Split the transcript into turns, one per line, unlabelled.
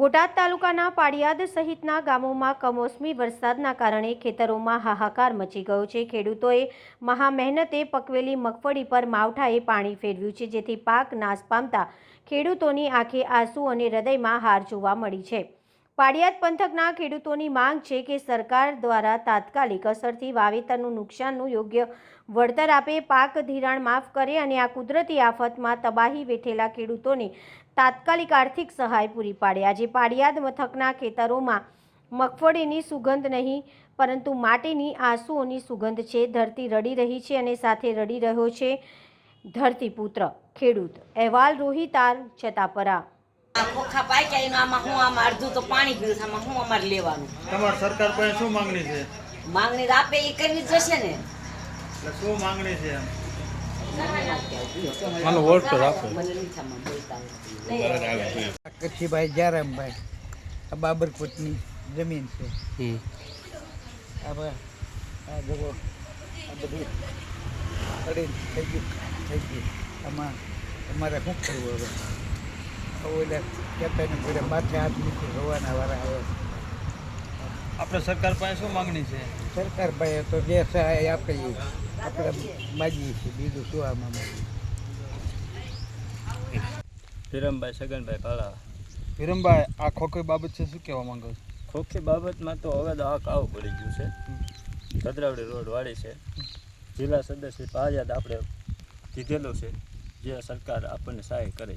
બોટાદ તાલુકાના પાડિયાદ સહિતના ગામોમાં કમોસમી વરસાદના કારણે ખેતરોમાં હાહાકાર મચી ગયો છે. ખેડૂતોએ મહા મહેનતે પકવેલી મગફળી પર માવઠાએ પાણી ફેરવ્યું છે, જેથી પાક નાશ પામતા ખેડૂતોની આંખે આંસુ અને હૃદયમાં હાર જોવા મળી છે. પાડિયાદ પંથકના ખેડૂતોની માંગ છે કે સરકાર દ્વારા તાત્કાલિક અસરથી વાવેતરનું નુકસાનનું યોગ્ય વળતર આપે, પાક ધિરાણ માફ કરે અને આ કુદરતી આફતમાં તબાહી વેઠેલા ખેડૂતોને તાત્કાલિક આર્થિક સહાય પૂરી પાડે. આજે પાડિયાદ મથકના ખેતરોમાં મગફળીની સુગંધ નહીં, પરંતુ માટીની આંસુઓની સુગંધ છે. ધરતી રડી રહી છે અને સાથે રડી રહ્યો છે ધરતીપુત્ર ખેડૂત. અહેવાલ રોહિતાર, છતાપરા.
ખોખા પાક્યા એનું આમાં હું આમાં અડધું તો પાણી પીવું છે આમાં હું અમારે લેવાનું.
તમારી સરકાર પાસે શું માંગણી છે?
માંગણી તો આપે એ કરવી જ જશે ને.
એટલે શું માંગણી છે એમ?
હાલો વોટ તો રાખો.
મને.
કચ્છીભાઈ જારામભાઈ આ બાબરકોટની જમીન છે. આ બા- આ આ બધું અડીને થઈ ગયું થઈ ગયું. આમાં અમારે શું કરવું હવે? ઓલા કહેતા ને માથે હાથ મૂકી રોવાના વાળા આવે.
આપણે સરકાર પાસે શું માંગણી છે?
સરકાર ભાઈ તો જે સહાય આપે એ આપણે માગીએ છીએ બીજું શું આમાં માગીએ
છગનભાઈ કાળા
વિરમભાઈ આ ખોખી બાબત છે શું કહેવા માંગો છો?
ખોખી બાબતમાં તો હવે તો આક આવું પડી ગયું છે. કદરાવડી રોડ વાળી છે. જિલ્લા સદસ્ય આઝાદ આપણે કીધેલું છે. જે સરકાર આપણને સહાય કરે.